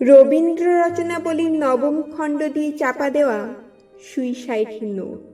রবীন্দ্র রচনাবলীর নবম খণ্ড দিয়ে চাপা দেওয়া সুইসাইড নোট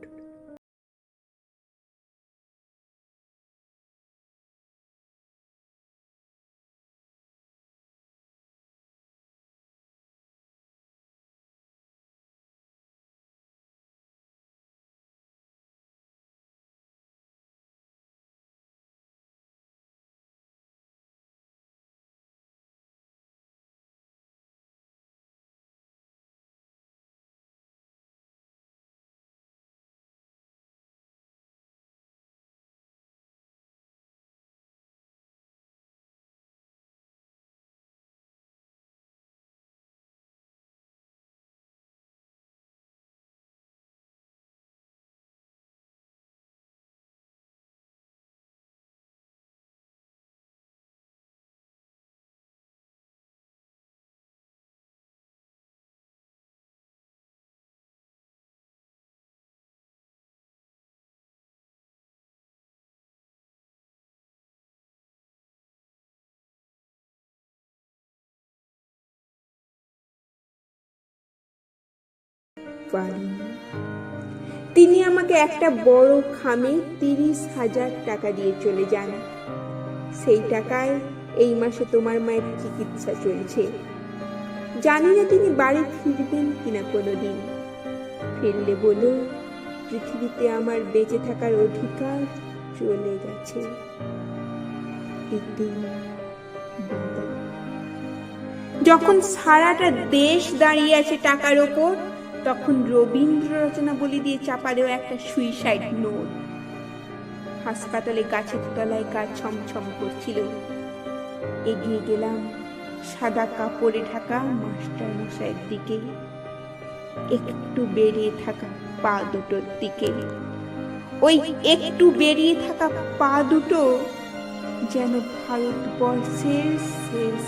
তিনি আমাকে একটা বড় খামে তিরিশ হাজার টাকা দিয়ে চলে যান। সেই টাকায় এই মাসে তোমার মায়ের চিকিৎসা চলছে। জানি না তিনি বাড়ি ফিরবেন কিনা কোনোদিন। ফিরলে বলো, পৃথিবীতে আমার বেঁচে থাকার অধিকার চলে গেছে। যখন সারাটা দেশ দাঁড়িয়ে আছে টাকার ওপর তখন রবীন্দ্র রচনা বলি দিয়ে চাপা দেওয়া একটা সুইসাইড নোট হাসপাতালে গাছের তলায় গা ছমছম করছিল। এগিয়ে গেলাম সাদা কাপড়ে ঢাকা মাস্টার মশাইয়ের দিকে। একটু বেরিয়ে থাকা পা দুটোর দিকে। ওই একটু বেরিয়ে থাকা পা দুটো যেন ভারতবর্ষের শেষ